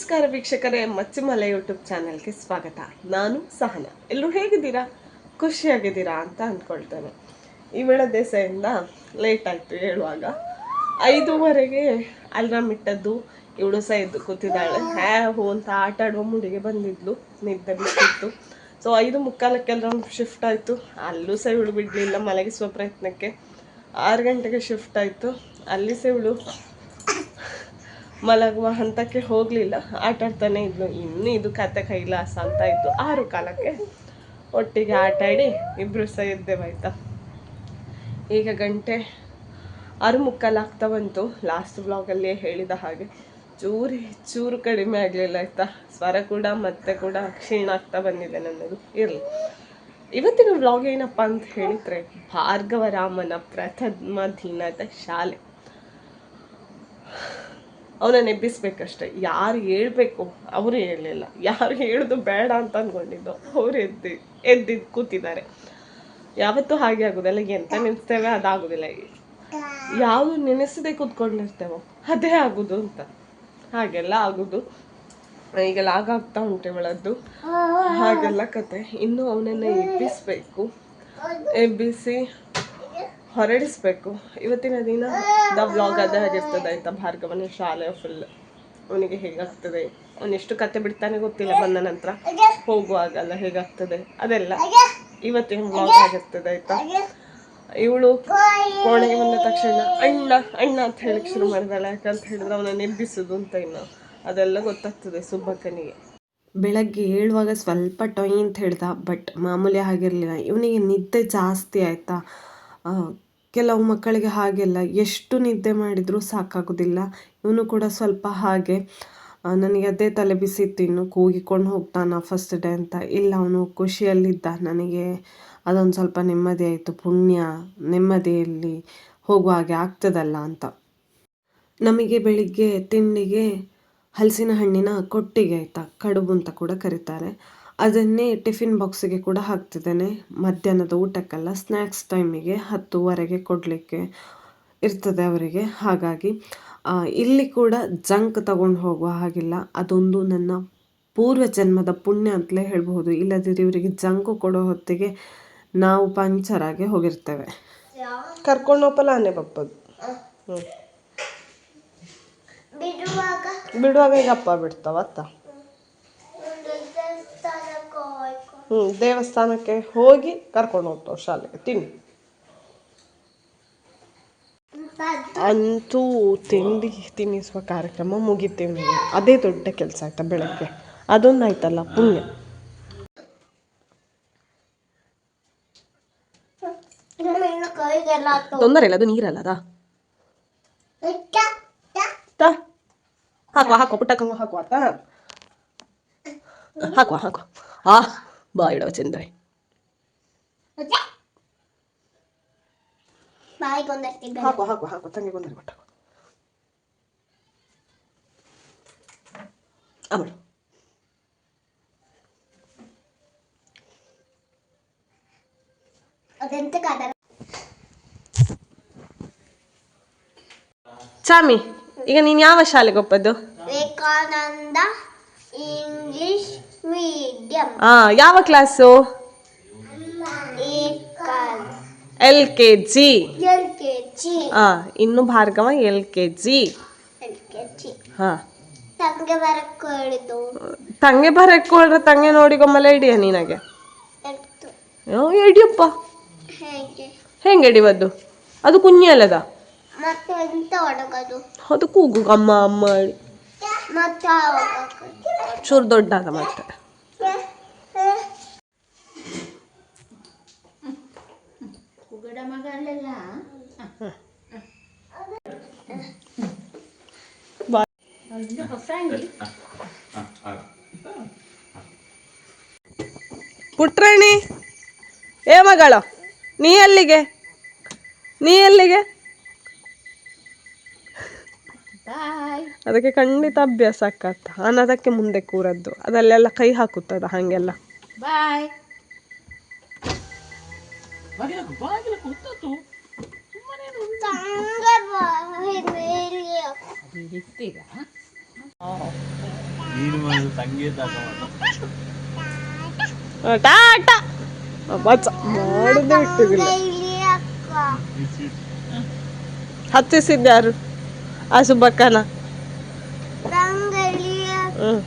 ನಮಸ್ಕಾರ ವೀಕ್ಷಕರೇ, ಮಚ್ಚಿಮಲೆ ಯೂಟ್ಯೂಬ್ ಚಾನೆಲ್ಗೆ ಸ್ವಾಗತ. ನಾನು ಸಹನ. ಎಲ್ಲರೂ ಹೇಗಿದ್ದೀರಾ? ಖುಷಿಯಾಗಿದ್ದೀರಾ ಅಂತ ಅಂದ್ಕೊಳ್ತೇನೆ. ಈ ವೇಳೆ ದೇಸೆಯಿಂದ ಲೇಟ್ ಆಯಿತು ಹೇಳುವಾಗ. ಐದೂವರೆಗೆ ಅಲ್ರಾಮ್ ಇಟ್ಟದ್ದು. ಇವಳು ಸಹ ಎದ್ದು ಕೂತಿದ್ದಾಳೆ. ಹ್ಯಾ ಹೋ ಅಂತ ಆಟ ಆಡುವ ಮುಡಿಗೆ ಬಂದಿದ್ಲು. ನಿದ್ದೆ ಬಿಟ್ಟಿತ್ತು. ಸೊ ಐದು ಮುಕ್ಕಾಲಕ್ಕೆಲ್ಲ ಶಿಫ್ಟ್ ಆಯಿತು. ಅಲ್ಲೂ ಸಹ ಇವಳು ಬಿಡಲಿಲ್ಲ ಮಲಗಿಸುವ ಪ್ರಯತ್ನಕ್ಕೆ. ಆರು ಗಂಟೆಗೆ ಶಿಫ್ಟ್ ಆಯಿತು. ಅಲ್ಲಿ ಸಹ ಇವಳು ಮಲಗುವ ಹಂತಕ್ಕೆ ಹೋಗಲಿಲ್ಲ. ಆಟ ಆಡ್ತಾನೆ ಇದ್ಲು. ಇನ್ನು ಇದು ಕತೆ ಕೈಲಾಸ ಅಂತ ಇತ್ತು. ಆರು ಕಾಲಕ್ಕೆ ಒಟ್ಟಿಗೆ ಆಟ ಆಡಿ ಇಬ್ಬರು ಸಹ ಎದ್ದೇವಾಯ್ತಾ. ಈಗ ಗಂಟೆ ಆರು ಮುಕ್ಕಾಲಾಗ್ತಾ ಬಂತು ಲಾಸ್ಟ್ ವ್ಲಾಗಲ್ಲಿಯೇ ಹೇಳಿದ ಹಾಗೆ. ಚೂರು ಚೂರು ಕಡಿಮೆ ಆಗಲಿಲ್ಲ, ಆಯ್ತಾ? ಸ್ವರ ಕೂಡ, ಮತ್ತೆ ಕೂಡ ಕ್ಷೀಣ ಆಗ್ತಾ ಬಂದಿದೆ ನನ್ನದು. ಇರಲಿ. ಇವತ್ತಿನ ವ್ಲಾಗ್ ಏನಪ್ಪ ಅಂತ ಹೇಳಿದರೆ ಭಾರ್ಗವರಾಮನ ಪ್ರಥಮ ದಿನದ ಶಾಲೆ. ಅವನನ್ನು ಎಬ್ಬಿಸ್ಬೇಕಷ್ಟೆ ಯಾರು ಹೇಳ್ಬೇಕು? ಅವರು ಹೇಳಲಿಲ್ಲ. ಯಾರು ಹೇಳೋದು ಬೇಡ ಅಂತ ಅಂದ್ಕೊಂಡಿದ್ದು ಅವ್ರು ಎದ್ದು ಎದ್ದಿದ್ದು ಕೂತಿದ್ದಾರೆ. ಯಾವತ್ತೂ ಹಾಗೆ ಆಗೋದಿಲ್ಲ. ಎಂತ ನೆನೆಸ್ತೇವೆ, ಅದಾಗೋದಿಲ್ಲ. ಯಾವುದು ನೆನೆಸದೆ ಕೂತ್ಕೊಂಡಿರ್ತೇವೋ, ಅದೇ ಆಗೋದು ಅಂತ. ಹಾಗೆಲ್ಲ ಆಗೋದು. ಈಗೆಲ್ಲ ಆಗಾಗ್ತಾ ಉಂಟು ಇವಳದ್ದು. ಹಾಗೆಲ್ಲ ಕತೆ. ಇನ್ನು ಅವನನ್ನು ಎಬ್ಬಿಸ್ಬೇಕು. ಎಬ್ಬಿಸಿ ಹೊರಡಿಸ್ಬೇಕು. ಇವತ್ತಿನ ದಿನ ದ ವ್ಲಾಗ್ ಅದೇ ಆಗಿರ್ತದೆ ಆಯ್ತಾ? ಭಾರ್ಗವನ ಶಾಲೆ ಫುಲ್ ಅವನಿಗೆ ಹೇಗಾಗ್ತದೆ? ಎಷ್ಟು ಕತೆ ಬಿಡ್ತಾನೆ ಗೊತ್ತಿಲ್ಲ, ಬಂದ ನಂತರ ಹೋಗುವಾಗಲ್ಲ ಹೇಗಾಗ್ತದೆ? ಅದೆಲ್ಲ ಇವತ್ತಿನ ವ್ಲಾಗ್ ಆಗಿರ್ತದೆ ಆಯ್ತಾ? ಇವಳು ಕೋಣೆಗೆ ಬಂದ ತಕ್ಷಣ, ಅಣ್ಣ ಅಣ್ಣ ಅಂತ ಹೇಳಿ ಶುರು ಮಾಡಿದಾಳೆ. ಯಾಕಂತ ಹೇಳಿದ್ರೆ ಅವನ ನಿಬ್ಬಿಸುದು ಅಂತ ಇನ್ನು. ಅದೆಲ್ಲ ಗೊತ್ತಾಗ್ತದೆ ಸುಬ್ಬಕ್ಕನಿಗೆ. ಬೆಳಗ್ಗೆ ಏಳುವಾಗ ಸ್ವಲ್ಪ ಟೊಯ್ ಅಂತ ಹೇಳ್ದ, ಬಟ್ ಮಾಮೂಲಿ ಆಗಿರಲಿಲ್ಲ ಇವನಿಗೆ ನಿದ್ದೆ ಜಾಸ್ತಿ ಆಯಿತಾ? ಕೆಲವು ಮಕ್ಕಳಿಗೆ ಹಾಗೆಲ್ಲ ಎಷ್ಟು ನಿದ್ದೆ ಮಾಡಿದರೂ ಸಾಕಾಗೋದಿಲ್ಲ. ಇವನು ಕೂಡ ಸ್ವಲ್ಪ ಹಾಗೆ ನನಗೆ ಅದೇ ತಲೆ ಬಿಸಿ ತಿನ್ನು ಕೂಗಿಕೊಂಡು ಹೋಗ್ತಾನ ಫಸ್ಟ್ ಡೇ ಅಂತ. ಇಲ್ಲ, ಅವನು ಖುಷಿಯಲ್ಲಿದ್ದ ನನಗೆ. ಅದೊಂದು ಸ್ವಲ್ಪ ನೆಮ್ಮದಿ ಆಯಿತು, ಪುಣ್ಯ ನೆಮ್ಮದಿಯಲ್ಲಿ ಹೋಗುವ ಹಾಗೆ ಆಗ್ತದಲ್ಲ ಅಂತ. ನಮಗೆ ಬೆಳಿಗ್ಗೆ ತಿಂಡಿಗೆ ಹಲಸಿನ ಹಣ್ಣಿನ ಕೊಟ್ಟಿಗೆ ಆಯಿತಾ, ಕಡುಬು ಅಂತ ಕೂಡ ಕರೀತಾರೆ. ಅದನ್ನೇ ಟಿಫಿನ್ ಬಾಕ್ಸಿಗೆ ಕೂಡ ಹಾಕ್ತಿದ್ದೇನೆ. ಮಧ್ಯಾಹ್ನದ ಊಟಕ್ಕೆಲ್ಲ ಸ್ನ್ಯಾಕ್ಸ್ ಟೈಮಿಗೆ ಹತ್ತುವರೆಗೆ ಕೊಡಲಿಕ್ಕೆ ಇರ್ತದೆ ಅವರಿಗೆ. ಹಾಗಾಗಿ ಇಲ್ಲಿ ಕೂಡ ಜಂಕ್ ತಗೊಂಡು ಹೋಗುವ ಹಾಗಿಲ್ಲ. ಅದೊಂದು ನನ್ನ ಪೂರ್ವ ಜನ್ಮದ ಪುಣ್ಯ ಅಂತಲೇ ಹೇಳಬಹುದು. ಇಲ್ಲದಿದ್ದರೆ ಇವರಿಗೆ ಜಂಕು ಕೊಡೋ ಹೊತ್ತಿಗೆ ನಾವು ಪಂಚರ್ ಆಗಿ ಹೋಗಿರ್ತೇವೆ. ಕರ್ಕೊಂಡು ಹೋಗಲ್ಲ ಆನೆ ಪಪ್ಪದು ಬಿಡುವಾಗ? ಈಗ ಅಪ್ಪ ಬಿಡ್ತಾವತ್ತ ಒಂದು ದೇವಸ್ಥಾನಕ್ಕೆ ಹೋಯ್ತು ಹ್ಞೂ ದೇವಸ್ಥಾನಕ್ಕೆ ಹೋಗಿ ಕರ್ಕೊಂಡು ಹೋಗ್ತಾವ ಶಾಲೆಗೆ. ತಿನ್ನಿ. ಅಂತೂ ತಿಂಡಿ ತಿನ್ನಿಸುವ ಕಾರ್ಯಕ್ರಮ ಮುಗಿತೀವಿ ಅದೇ ದೊಡ್ಡ ಕೆಲಸ ಆಯ್ತಾ ಬೆಳಗ್ಗೆ. ಅದೊಂದು ಆಯ್ತಲ್ಲ, ಪುಣ್ಯ. ತೊಂದರೆ ಇಲ್ಲ, ಅದು ನೀರಲ್ಲ ಹಾಕುವ ಹಾಕುವ, ಪುಟ್ಟಕ್ಕಂಗ ಹಾಕುವ ಹಾಕುವ ಹಾಕುವ. ಆ. ಬಾ ಇಡವ ಚಂದ್ರೆ ಬಾಯಿಗೆ ಒಂದಷ್ಟು ಹಾಕುವ ಹಾಕುವ ಹಾಕುವ ತಂಗಿ ಬಂದರೆ ಕೊಟ್ಟ ಅವಳು ಅದೆಂತ ಕಾದ ಚಾಮಿ ಈಗ ನೀನು ಯಾವ ಶಾಲೆಗೆ ಒಪ್ಪದ್ದು ವಿವೇಕಾನಂದ ಇಂಗ್ಲಿಷ್ ಮೀಡಿಯಂ ಆ ಯಾವ ಕ್ಲಾಸು? L K G. ಆ ಇನ್ನು ಭಾರ್ಗವ ಎಲ್ ಕೆ ಜಿ. ಹಾ. ತಂಗೆ ಬರಕ್ ತಂಗೆ ನೋಡಿ ಗೊಮ್ಮಲ್ಲ ತಂಗೆ ನೋಡಿಗೊಮ್ಮಲೆ ಹಿಡಿಯ ನಿನಗೆ? ಹಿಡಿಯಪ್ಪ. ಹೇಗೆ? ಹಿಡಿವದ್ದು? ಅದು ಕುഞ്ഞി ಅಲ್ಲದ? ಅದು ಕೂಗು ಅಮ್ಮ ಅಮ್ಮ. ಹೇಳಿ ಚೂರು ದೊಡ್ಡದ ಮತ್ತೆ. ಪುಟ್ರಾಣಿ ಏ ಮಗಳ ನೀ ಎಲ್ಲಿಗೆ? ನೀ ಎಲ್ಲಿಗೆ? ಅದಕ್ಕೆ ಖಂಡಿತ ಅಭ್ಯಾಸ ಆಕತ್ತ ಅನ್ನೋದಕ್ಕೆ ಮುಂದೆ ಕೂರದ್ದು. ಅದಲ್ಲೆಲ್ಲ ಕೈ ಹಾಕುತ್ತದ ಹಾಗೆಲ್ಲ. ಬಾಯ್. ಬಾಗಿಲಕ್ಕು ಸಂಗೀತ ಆ, ಟಾಟಾ ಬಚ್ಚ ಮಾಡೋದೇ ಬಿಟ್ಟಿದಿಲ್ಲ ಇಲ್ಲಿ ಅಕ್ಕ ಹತ್ತಿಸಿದ್ದು ಯಾರು ಆ ಸುಬ್ಬಕ್ಕನ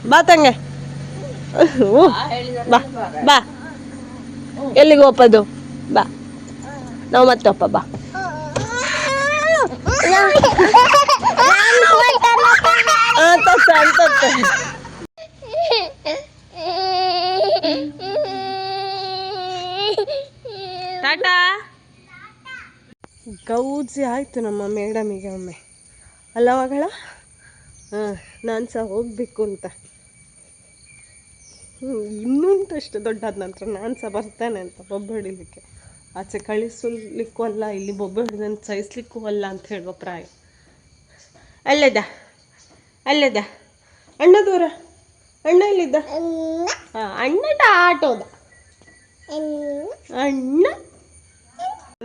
ಬಾ ತಂಗೆ ಬಾ ಬಾ ಎಲ್ಲಿಗೆ ಬಾ ನಾವು ಮತ್ತೆ ಅಪ್ಪ ಬಾ. ಟಾಟಾ? ಗೌಜಿ ಆಯ್ತು ನಮ್ಮ ಮೇಡಮಿಗೆ ಒಮ್ಮೆ. ಅಲ್ಲ ಮಗಳ ಹಾಂ ನಾನು ಸಹ ಹೋಗಬೇಕು ಅಂತ. ಹ್ಞೂ ಇನ್ನುಂಟು ಅಷ್ಟು ದೊಡ್ಡಾದ ನಂತರ ನಾನು ಸಹ ಬರ್ತೇನೆ ಅಂತ ಒಬ್ಬ ಹೊಡಿಲಿಕ್ಕೆ. ಆಚೆ ಕಳಿಸಲಿಕ್ಕೂ ಅಲ್ಲ ಇಲ್ಲಿ ಬೊಬ್ಬೆ ಹೊಡೆದನ್ನು ಸಹಿಸ್ಲಿಕ್ಕೂ ಅಲ್ಲ ಅಂತ ಹೇಳುವ ಪ್ರಾಯ. ಅಲ್ಲದ ಅಲ್ಲದ ಅಣ್ಣ ದೂರ ಅಣ್ಣ ಇಲ್ಲಿದ್ದ ಹಾಂ ಅಣ್ಣ ಆಟೋದ. ಅಣ್ಣ.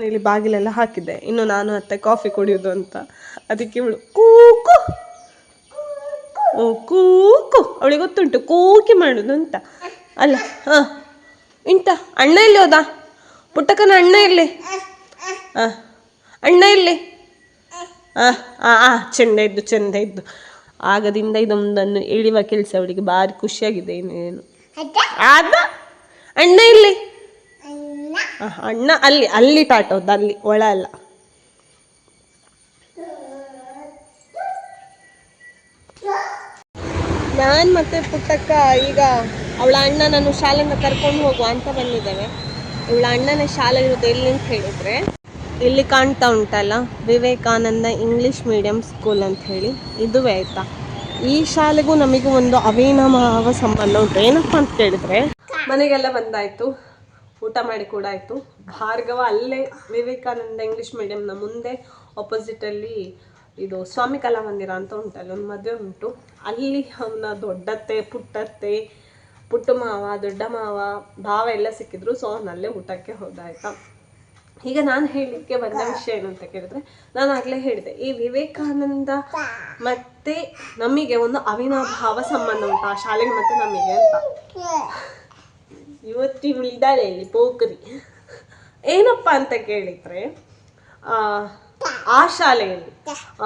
ಇಲ್ಲಿ ಬಾಗಿಲೆಲ್ಲ ಹಾಕಿದ್ದೆ. ಇನ್ನು ನಾನು ಅತ್ತೆ ಕಾಫಿ ಕುಡಿಯೋದು ಅಂತ. ಅದಕ್ಕೆ ಇವಳು ಕೂಕು. ಓ, ಕೂಕು. ಅವಳಿಗೆ ಗೊತ್ತುಂಟು ಕೂಕಿ ಮಾಡೋದು ಅಂತ. ಅಲ್ಲ ಹಾಂ. ಇಂತ ಅಣ್ಣ ಎಲ್ಲಿ ಹೋದ? ಪುಟ್ಟಕ್ಕನ ಅಣ್ಣ ಇರಲಿ. ಹಾಂ ಅಣ್ಣ ಇರಲಿ. ಹಾಂ ಹಾಂ ಚೆಂದ ಇದ್ದು ಚೆಂದ ಇದ್ದು. ಆಗದಿಂದ ಇದೊಂದನ್ನು ಇಳಿವ ಕೆಲಸ ಅವಳಿಗೆ ಭಾರಿ ಖುಷಿಯಾಗಿದೆ ಇನ್ನೇನು ಆದ ಅಣ್ಣ ಇಲ್ಲಿ ಅಣ್ಣ. ಅಲ್ಲಿ ಅಲ್ಲಿ ಟಾಟೋದು ಅಲ್ಲಿ ಒಳ ಅಲ್ಲ ನಾನು ಮತ್ತೆ ಪುಟ್ಟಕ್ಕ ಈಗ ಅವಳ ಅಣ್ಣ ನಾನು ಶಾಲೆಯಿಂದ ಕರ್ಕೊಂಡು ಹೋಗುವ ಅಂತ ಬಂದಿದ್ದೇವೆ. ಇವಳ ಅಣ್ಣನ ಶಾಲೆ ಇರೋದು ಎಲ್ಲಿ ಅಂತ ಹೇಳಿದ್ರೆ. ಇಲ್ಲಿ ಕಾಣ್ತಾ ಉಂಟಲ್ಲ, ವಿವೇಕಾನಂದ ಇಂಗ್ಲಿಷ್ ಮೀಡಿಯಂ ಸ್ಕೂಲ್ ಅಂತ ಹೇಳಿ. ಇದುವೇ ಆಯ್ತಾ? ಈ ಶಾಲೆಗೂ ನಮಗೂ ಒಂದು ಅವಿನಾಭಾವ ಸಂಬಂಧ ಉಂಟು. ಏನಪ್ಪ ಅಂತ ಕೇಳಿದ್ರೆ, ಮನೆಗೆಲ್ಲ ಬಂದಾಯ್ತು. ಊಟ ಮಾಡಿ ಕೂಡ ಆಯ್ತು. ಭಾರ್ಗವ ಅಲ್ಲೇ ವಿವೇಕಾನಂದ ಇಂಗ್ಲಿಷ್ ಮೀಡಿಯಂನ ಮುಂದೆ ಆಪೋಸಿಟಲ್ಲಿ ಇದು ಸ್ವಾಮಿ ಕಲಾ ಮಂದಿರ ಅಂತ ಉಂಟಲ್ಲ, ಒಂದು ಮದುವೆ ಉಂಟು. ಅಲ್ಲಿ ಅವನ ದೊಡ್ಡತ್ತೆ, ಪುಟ್ಟತ್ತೆ ಪುಟ್ಟ ಮಾವ, ದೊಡ್ಡ ಮಾವ, ಭಾವ ಎಲ್ಲ ಸಿಕ್ಕಿದ್ರು ಸೊ ಅವನಲ್ಲೇ ಊಟಕ್ಕೆ ಹೋದಾಯ್ತಾ. ಈಗ ನಾನು ಹೇಳಲಿಕ್ಕೆ ಬಂದ ವಿಷಯ ಏನು ಅಂತ ಕೇಳಿದ್ರೆ, ನಾನು ಆಗಲೇ ಹೇಳಿದೆ. ಈ ವಿವೇಕಾನಂದ ಮತ್ತೆ ನಮಗೆ ಒಂದು ಅವಿನಾಭಾವ ಸಂಬಂಧ ಉಂಟು, ಆ ಶಾಲೆಗೆ ಮತ್ತೆ ನಮಗೆ ಅಂತ. ಇವತ್ತಿ ಉಳಿದಾಳೆ ಇಲ್ಲಿ ಪೋಕರಿ ಏನಪ್ಪ ಅಂತ ಕೇಳಿದ್ರೆ ಆ, ಶಾಲೆಯಲ್ಲಿ.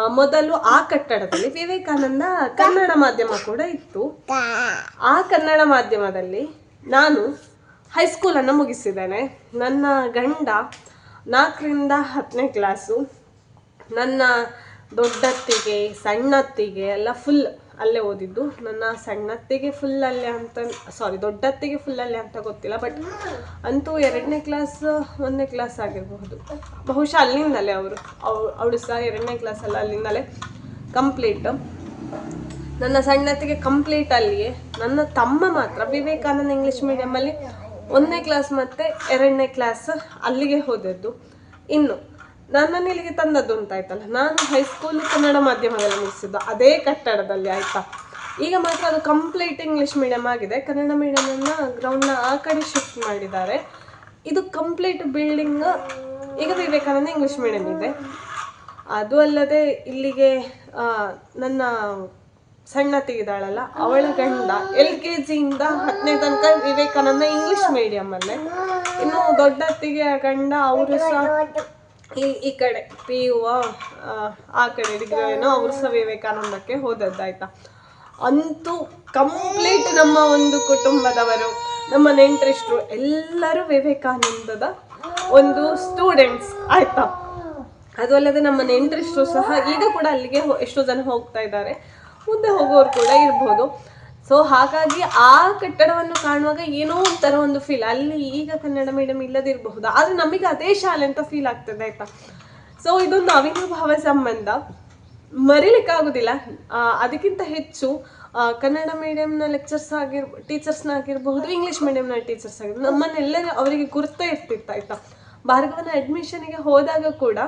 ಮೊದಲು ಆ ಕಟ್ಟಡದಲ್ಲಿ ವಿವೇಕಾನಂದ ಕನ್ನಡ ಮಾಧ್ಯಮ ಕೂಡ ಇತ್ತು. ಆ ಕನ್ನಡ ಮಾಧ್ಯಮದಲ್ಲಿ ನಾನು ಹೈಸ್ಕೂಲನ್ನು ಮುಗಿಸಿದ್ದೇನೆ. ನನ್ನ ಗಂಡ ನಾಲ್ಕರಿಂದ ಹತ್ತನೇ ಕ್ಲಾಸು ನನ್ನ ದೊಡ್ಡತ್ತಿಗೆ ಸಣ್ಣತ್ತಿಗೆ ಎಲ್ಲ ಫುಲ್ ಅಲ್ಲೇ ಓದಿದ್ದು. ನನ್ನ ಸಣ್ಣತ್ತಿಗೆ ಫುಲ್ ಅಲ್ಲೇ ಅಂತ ಸಾರಿ ದೊಡ್ಡತ್ತಿಗೆ ಫುಲ್ ಅಲ್ಲೇ ಅಂತ ಗೊತ್ತಿಲ್ಲ ಬಟ್ ಅಂತೂ ಎರಡನೇ ಕ್ಲಾಸ್ ಒಂದನೇ ಕ್ಲಾಸ್ ಆಗಿರಬಹುದು. ಬಹುಶಃ ಅಲ್ಲಿಂದಲೇ ಅವರು ಅವಳು ಸಹ ಎರಡನೇ ಕ್ಲಾಸಲ್ಲಿ ಅಲ್ಲಿಂದಲೇ ಕಂಪ್ಲೀಟ್ ನನ್ನ ಸಣ್ಣತ್ತಿಗೆ ಕಂಪ್ಲೀಟ್ ಅಲ್ಲಿಯೇ. ನನ್ನ ತಮ್ಮ ಮಾತ್ರ, ವಿವೇಕಾನಂದ ಇಂಗ್ಲೀಷ್ ಮೀಡಿಯಮಲ್ಲಿ ಒಂದನೇ ಕ್ಲಾಸ್ ಮತ್ತು ಎರಡನೇ ಕ್ಲಾಸ್ ಅಲ್ಲಿಗೆ ಹೋದದ್ದು. ಇನ್ನು ನನ್ನನ್ನು ಇಲ್ಲಿಗೆ ತಂದದ್ದು ಅಂತ ಆಯ್ತಲ್ಲ ನಾನು ಹೈಸ್ಕೂಲ್ ಕನ್ನಡ ಮಾಧ್ಯಮದಲ್ಲಿ ಮುಗಿಸಿದ್ದು ಅದೇ ಕಟ್ಟಡದಲ್ಲಿ, ಆಯ್ತಾ? ಈಗ ಮಾತ್ರ ಅದು ಕಂಪ್ಲೀಟ್ ಇಂಗ್ಲಿಷ್ ಮೀಡಿಯಮ್ ಆಗಿದೆ. ಕನ್ನಡ ಮೀಡಿಯಮನ್ನು ಗ್ರೌಂಡ್ನ ಆ ಕಡೆ ಶಿಫ್ಟ್ ಮಾಡಿದ್ದಾರೆ. ಇದು ಕಂಪ್ಲೀಟ್ ಬಿಲ್ಡಿಂಗ್ ಈಗ ವಿವೇಕಾನಂದ ಇಂಗ್ಲಿಷ್ ಮೀಡಿಯಮ್ ಇದೆ. ಅದು ಅಲ್ಲದೆ ಇಲ್ಲಿಗೆ ನನ್ನ ಸಣ್ಣ ತೆಗೆದಾಳಲ್ಲ, ಅವಳ ಗಂಡ ಎಲ್ ಕೆ ಜಿಯಿಂದ ಹತ್ತನೇ ತನಕ ವಿವೇಕಾನಂದ ಇಂಗ್ಲಿಷ್ ಮೀಡಿಯಮಲ್ಲೇ ಇನ್ನು ದೊಡ್ಡತ್ತಿಗೆ ಗಂಡ, ಅವರು ಸಹ ಈ ಈ ಕಡೆ ಪಿ ಯು ಆ ಕಡೆ ಏನೋ ಅವರು ಸಹ ವಿವೇಕಾನಂದಕ್ಕೆ ಹೋದದ್ದಾಯ್ತಾ? ಅಂತೂ ಕಂಪ್ಲೀಟ್ ನಮ್ಮ ಒಂದು ಕುಟುಂಬದವರು, ನಮ್ಮ ನೆಂಟರಿಷ್ಟರು ಎಲ್ಲರೂ ವಿವೇಕಾನಂದದ ಒಂದು ಸ್ಟೂಡೆಂಟ್ಸ್ ಆಯ್ತಾ? ಅದು ಅಲ್ಲದೆ ನಮ್ಮ ನೆಂಟರಿಷ್ಟರು ಸಹ ಈಗ ಕೂಡ ಅಲ್ಲಿಗೆ ಎಷ್ಟೋ ಜನ ಹೋಗ್ತಾ ಇದ್ದಾರೆ. ಮುಂದೆ ಹೋಗೋರು ಕೂಡ ಇರ್ಬೋದು. ಸೊ ಹಾಗಾಗಿ ಆ ಕಟ್ಟಡವನ್ನು ಕಾಣುವಾಗ ಏನೋ ಒಂಥರ ಒಂದು ಫೀಲ್ ಅಲ್ಲಿ ಈಗ ಕನ್ನಡ ಮೀಡಿಯಂ ಇಲ್ಲದಿರಬಹುದು. ಆದ್ರೆ ನಮಗೆ ಅದೇ ಶಾಲೆ ಅಂತ ಫೀಲ್ ಆಗ್ತದೆ, ಆಯ್ತಾ? ಸೊ ಇದೊಂದು ಅವಿನಾಭಾವ ಸಂಬಂಧ. ಮರಿಲಿಕ್ಕಾಗೋದಿಲ್ಲ ಅದಕ್ಕಿಂತ ಹೆಚ್ಚು ಕನ್ನಡ ಮೀಡಿಯಂನ ಲೆಕ್ಚರ್ಸ್ ಆಗಿರ್ ಟೀಚರ್ಸ್ನ ಆಗಿರಬಹುದು ಇಂಗ್ಲೀಷ್ ಮೀಡಿಯಂನ ಟೀಚರ್ಸ್ ಆಗಿರ್ಬೋದು ನಮ್ಮನ್ನೆಲ್ಲರೂ ಅವರಿಗೆ ಗುರುತೇ ಇರ್ತಿತ್ತು, ಆಯ್ತಾ? ಭಾರ್ಗವನ ಅಡ್ಮಿಷನ್ಗೆ ಹೋದಾಗ ಕೂಡ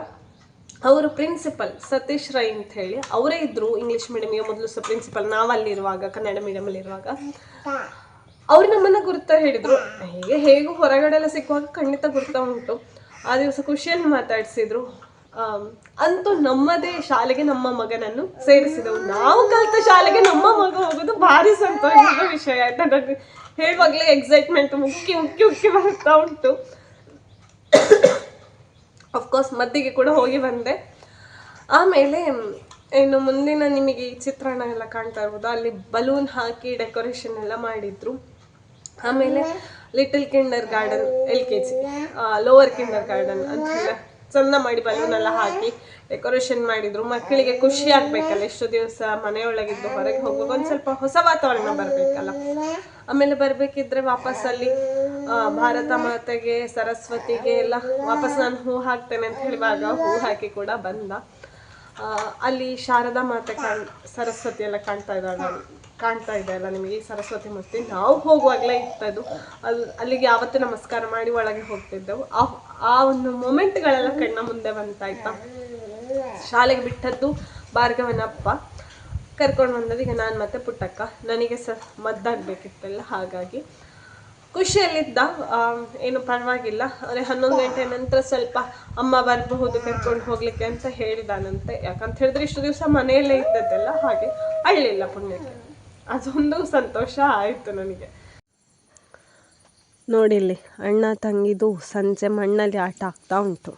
ಅವರು ಪ್ರಿನ್ಸಿಪಲ್ ಸತೀಶ್ ರೈ ಅಂತ ಹೇಳಿ, ಅವರೇ ಇದ್ರು ಇಂಗ್ಲಿಷ್ ಮೀಡಿಯಂಗೆ ಮೊದಲು ಸಹ ಪ್ರಿನ್ಸಿಪಲ್ ನಾವಲ್ಲಿರುವಾಗ, ಕನ್ನಡ ಮೀಡಿಯಮಲ್ಲಿ ಇರುವಾಗ ಅವ್ರು ನಮ್ಮನ್ನ ಗುರುತ ಹೇಳಿದ್ರು. ಹೇಗೆ, ಹೇಗೂ ಹೊರಗಡೆ ಎಲ್ಲ ಸಿಕ್ಕುವಾಗ ಖಂಡಿತ ಗುರುತ ಉಂಟು. ಆ ದಿವಸ ಖುಷಿಯಲ್ಲಿ ಮಾತಾಡಿಸಿದ್ರು. ಅಂತೂ ನಮ್ಮದೇ ಶಾಲೆಗೆ ನಮ್ಮ ಮಗನನ್ನು ಸೇರಿಸಿದವು. ನಾವು ಕಲಿತ ಶಾಲೆಗೆ ನಮ್ಮ ಮಗ ಹೋಗೋದು ಭಾರಿ ಸಂತೋಷದ ವಿಷಯ. ಆಯ್ತಾ ನನಗೆ ಹೇಳುವಾಗಲೇ ಎಕ್ಸೈಟ್ಮೆಂಟ್ ಮುಕ್ಕಿ ಉಕ್ಕಿ ಉಕ್ಕಿ ಬರ್ತಾ ಉಂಟು. ಅಫ್ಕೋರ್ಸ್ ಮದ್ದಿಗೆ ಕೂಡ ಹೋಗಿ ಬಂದೆ. ಆಮೇಲೆ, ಇನ್ನು ಮುಂದಿನ ನಿಮಗೆ ಈ ಚಿತ್ರಣ ಎಲ್ಲ ಕಾಣ್ತಾ ಇರ್ಬೋದು. ಅಲ್ಲಿ ಬಲೂನ್ ಹಾಕಿ ಡೆಕೋರೇಷನ್ ಎಲ್ಲ ಮಾಡಿದ್ರು. ಆಮೇಲೆ little kindergarten L K G lower kindergarten ಅಂತೆಲ್ಲ ಚಂದ ಮಾಡಿ ಬಲೂನ್ ಎಲ್ಲ ಹಾಕಿ ಡೆಕೋರೇಷನ್ ಮಾಡಿದ್ರು. ಮಕ್ಕಳಿಗೆ ಖುಷಿ ಆಗ್ಬೇಕಲ್ಲ, ಎಷ್ಟು ದಿವಸ ಮನೆಯೊಳಗಿದ್ದು ಹೊರಗೆ ಹೋಗುವಾಗ ಒಂದು ಸ್ವಲ್ಪ ಹೊಸ ವಾತಾವರಣ ಬರಬೇಕಲ್ಲ. ಆಮೇಲೆ ಬರಬೇಕಿದ್ರೆ ವಾಪಸ್ ಅಲ್ಲಿ ಭಾರತ ಮಾತೆಗೆ, ಸರಸ್ವತಿಗೆ ಎಲ್ಲ ವಾಪಸ್ ನಾನು ಹೂ ಹಾಕ್ತೇನೆ ಅಂತ ಹೇಳುವಾಗ ಹೂ ಹಾಕಿ ಕೂಡ ಬಂದ. ಅಲ್ಲಿ ಶಾರದಾ ಮಾತೆ ಕಾಣ್, ಸರಸ್ವತಿ ಎಲ್ಲ ಕಾಣ್ತಾ ಇದ್ದಾಳೆ ಕಾಣ್ತಾ ಇದೆ ಅಲ್ಲ ನಿಮಗೆ? ಸರಸ್ವತಿ ಮೂರ್ತಿ ನಾವು ಹೋಗುವಾಗಲೇ ಇತ್ತದು ಅಲ್ಲಿ ಅಲ್ಲಿಗೆ ಯಾವತ್ತೂ ನಮಸ್ಕಾರ ಮಾಡಿ ಒಳಗೆ ಹೋಗ್ತಿದ್ದೆವು. ಆ ಆ ಒಂದು ಮೊಮೆಂಟ್ಗಳೆಲ್ಲ ಕಣ್ಣ ಮುಂದೆ ಬಂತಾಯ್ತಾ? ಶಾಲೆಗೆ ಬಿಟ್ಟದ್ದು ಭಾರ್ಗವನಪ್ಪ. ಕರ್ಕೊಂಡು ಬಂದದ್ದು ಈಗ ನಾನು ಮತ್ತೆ ಪುಟ್ಟಕ್ಕ. ನನಗೆ ಸ ಮದ್ದಾಗಬೇಕಿತ್ತಲ್ಲ, ಹಾಗಾಗಿ. ಖುಷಿಯಲ್ಲಿದ್ದ. ಏನು ಪರವಾಗಿಲ್ಲ. ಅಂದರೆ ಹನ್ನೊಂದು ಗಂಟೆ ನಂತರ ಸ್ವಲ್ಪ ಅಮ್ಮ ಬರಬಹುದು, ಕರ್ಕೊಂಡು ಹೋಗ್ಲಿಕ್ಕೆ ಅಂತ ಹೇಳಿದಾನಂತೆ. ಯಾಕಂತ ಹೇಳಿದ್ರೆ ಇಷ್ಟು ದಿವಸ ಮನೆಯಲ್ಲೇ ಇದ್ದದ್ದೆಲ್ಲ ಹಾಗೆ ಅಳ್ಳಿಲ್ಲ ಪುಣ್ಯಕ್ಕೆ. ಅದೊಂದು ಸಂತೋಷ ಆಯಿತು ನನಗೆ. ನೋಡಿ ಇಲ್ಲಿ ಅಣ್ಣ ತಂಗಿದು ಸಂಜೆ ಮಣ್ಣಲ್ಲಿ ಆಟ ಆಗ್ತಾ ಉಂಟು.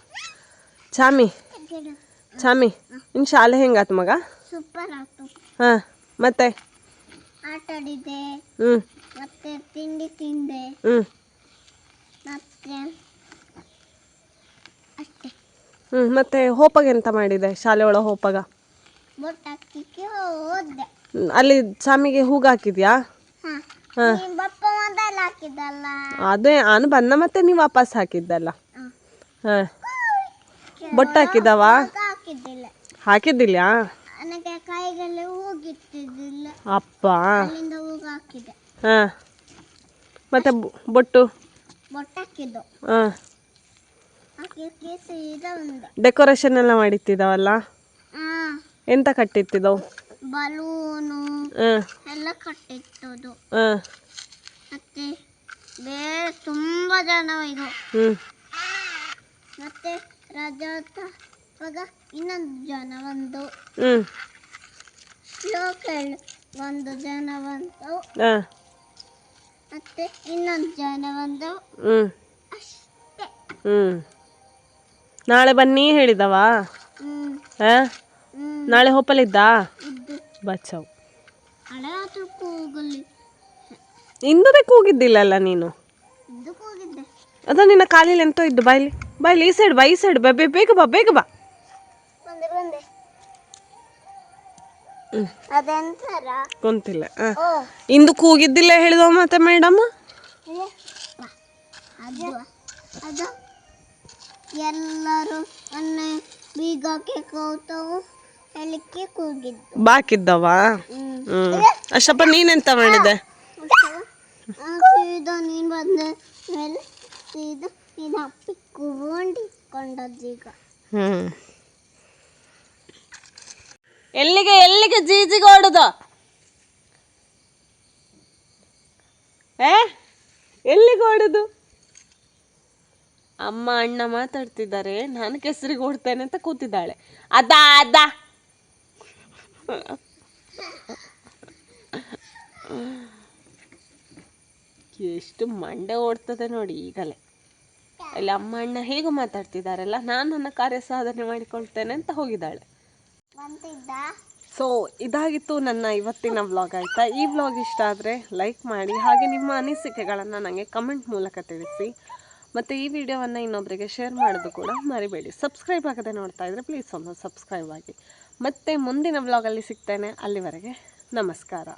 ಚಾಮಿ ಚಾಮಿ ಇನ್ನು ಶಾಲೆ ಹೆಂಗಾತು ಮಗ? ಸೂಪರ್ ಆಯ್ತು. ಹಾಂ ಮತ್ತೆ? ಆಟ ಆಡಿದೆ ಹ್ಞೂ ಮತ್ತೆ ತಿಂಡಿ ತಿಂದೆ. ಹ್ಞೂ ಮತ್ತೆ ಅಷ್ಟೇ. ಹ್ಞೂ ಮತ್ತೆ ಹೋಪಗೆ ಎಂತ ಮಾಡಿದೆ? ಶಾಲೆ ಒಳ ಹೋಪಗ? ಬೊಟ್ಟು ಹೋದೆ. ಅಲ್ಲಿ ಚಾಮಿಗೆ ಹೂಗ ಹಾಕಿದ್ಯಾ? ಹಾಂ. ಹಾ. ಬಪ್ಪ ಮೊದಲು ಹಾಕಿದ್ದಲ್ಲ? ಅದೇ ನಾನು ಬಂದ ಮತ್ತೆ ನೀವು ವಾಪಸ್ ಹಾಕಿದ್ದಲ್ಲ. ಹಾ. ಹಾಂ. ಬೊಟ್ಟು ಹಾಕಿದವ ಹಾಕಿದ್ದಿಲ್ಲ. ಹಾಕಿದ್ದಿಲ್ಲ? ನನಗೆ ಕೈಗೆಲ್ಲ ಹೋಗಿತ್ತಿದ್ದಿಲ್ಲ ಅಪ್ಪ. ಅಲ್ಲಿಂದ ಹೋಗಿ ಹಾಕಿದೆ ಹಾಂ. ಮತ್ತೆ ಬೊಟ್ಟು ಬೊಟ್ಟು? ಹಾಕಿದ್ದು ಹಾಂ. ಹಾಕಿ ಸೀದಾ ಒಂದೆ ಡೆಕೋರೇಷನ್ ಎಲ್ಲ ಮಾಡಿತ್ತಿದ್ದಾವಲ್ಲ ಎಂತ ಕಟ್ಟಿತ್ತಿದ್ದವು ಬಲೂನು ಹಾಂ. ಎಲ್ಲ ಕಟ್ಟಿತ್ತದು ಹಾಂ. ಮತ್ತೆ ಬೇರೆ ತುಂಬಾ ಜನ ಇದು. ಮತ್ತೆ ರಜಾತ ಇವಾಗ ಇನ್ನೊಂದು ಜನ ಒಂದು. ಶ್ಲೋಕ ಹೇಳು ಒಂದು ಜನ ಬಂತು ಮತ್ತೆ ಇನ್ನೊಂದು ಜನ ಅಷ್ಟೇ. ನಾಳೆ ಬನ್ನಿ ಹೇಳಿದವಾ? ನಾಳೆ ಹೋಪಲಿದ್ದ ಇದ್ದು? ಬಚ್ಚವು ಹಳೆ ಹತ್ರ ಕೂಗಲಿ ಕೂಗಿದ್ದಿಲ್ಲ ಅಲ್ಲ ನೀನು ಅದ ನಿನ್ನ ಕಾಲಿಲ್ಲ ಎಂತೋ ಇದ್ದು ಬಾಯ್ಲಿ. ಬಾಯ್ಲಿ ಈ ಸೈಡ್ ಬಾ ಈ ಸೈಡ್ ಬಾ ಬೇಗ ಬಾ ಬೇಗ ಬಾ. ಕುಂತಿಲ್ಲ. ಇಂದು ಕೂಗಿದ್ದಿಲ್ಲ ಹೇಳಿದ ಮತ್ತೆ ಮೇಡಮ್? ಎಲ್ಲರೂ ಅನ್ನ ಬೀಗಕ್ಕೆ ಕೂತವು ಹೇಳಿಕ್ಕೆ ಕೂಗಿದ್ದು. ಬಾಕಿದ್ದವಾ? ಅಷ್ಟಪ್ಪ ನೀನೆಂತ ಮಾಡಿದೆ? ಸೀದಾ ನೀನು ಬಂದ ಮೇಲೆ ಸೀದಾ ನೀನು ಅಪ್ಪಿ ಕೂಗೊಂಡಿಕೊಂಡದ್ದೀಗ ಹ್ಮ್. ಎಲ್ಲಿಗೆ ಎಲ್ಲಿಗೆ ಜೀಜಿಗೆ ಓಡುದು? ಏ ಎಲ್ಲಿಗೆ ಓಡುದು? ಅಮ್ಮ ಅಣ್ಣ ಮಾತಾಡ್ತಿದ್ದಾರೆ. ನಾನು ಕೆಸರಿಗೆ ಓಡ್ತೇನೆ ಅಂತ ಕೂತಿದ್ದಾಳೆ. ಅದ ಅದ. ಎಷ್ಟು ಮಂಡೆ ಓಡ್ತದೆ ನೋಡಿ ಈಗಲೇ. ಅಲ್ಲಿ ಅಮ್ಮ ಅಣ್ಣ ಹೇಗೂ ಮಾತಾಡ್ತಿದ್ದಾರಲ್ಲ ನಾನು ನನ್ನ ಕಾರ್ಯ ಸಾಧನೆ ಮಾಡಿಕೊಳ್ತೇನೆ ಅಂತ ಹೋಗಿದ್ದಾಳೆ. ಸೊ ಇದಾಗಿತ್ತು ನನ್ನ ಇವತ್ತಿನ ವ್ಲಾಗ್ ಆಯಿತಾ? ಈ ವ್ಲಾಗ್ ಇಷ್ಟ ಆದರೆ ಲೈಕ್ ಮಾಡಿ ಹಾಗೆ ನಿಮ್ಮ ಅನಿಸಿಕೆಗಳನ್ನು ನನಗೆ ಕಮೆಂಟ್ ಮೂಲಕ ತಿಳಿಸಿ. ಮತ್ತು ಈ ವಿಡಿಯೋವನ್ನು ಇನ್ನೊಬ್ಬರಿಗೆ ಶೇರ್ ಮಾಡೋದು ಕೂಡ ಮರಿಬೇಡಿ. ಸಬ್ಸ್ಕ್ರೈಬ್ ಆಗದೆ ನೋಡ್ತಾ ಇದ್ದರೆ ಪ್ಲೀಸ್ ಒಂದು ಸಬ್ಸ್ಕ್ರೈಬ್ ಆಗಿ. ಮತ್ತೆ ಮುಂದಿನ ವ್ಲಾಗಲ್ಲಿ ಸಿಗ್ತೇನೆ. ಅಲ್ಲಿವರೆಗೆ ನಮಸ್ಕಾರ.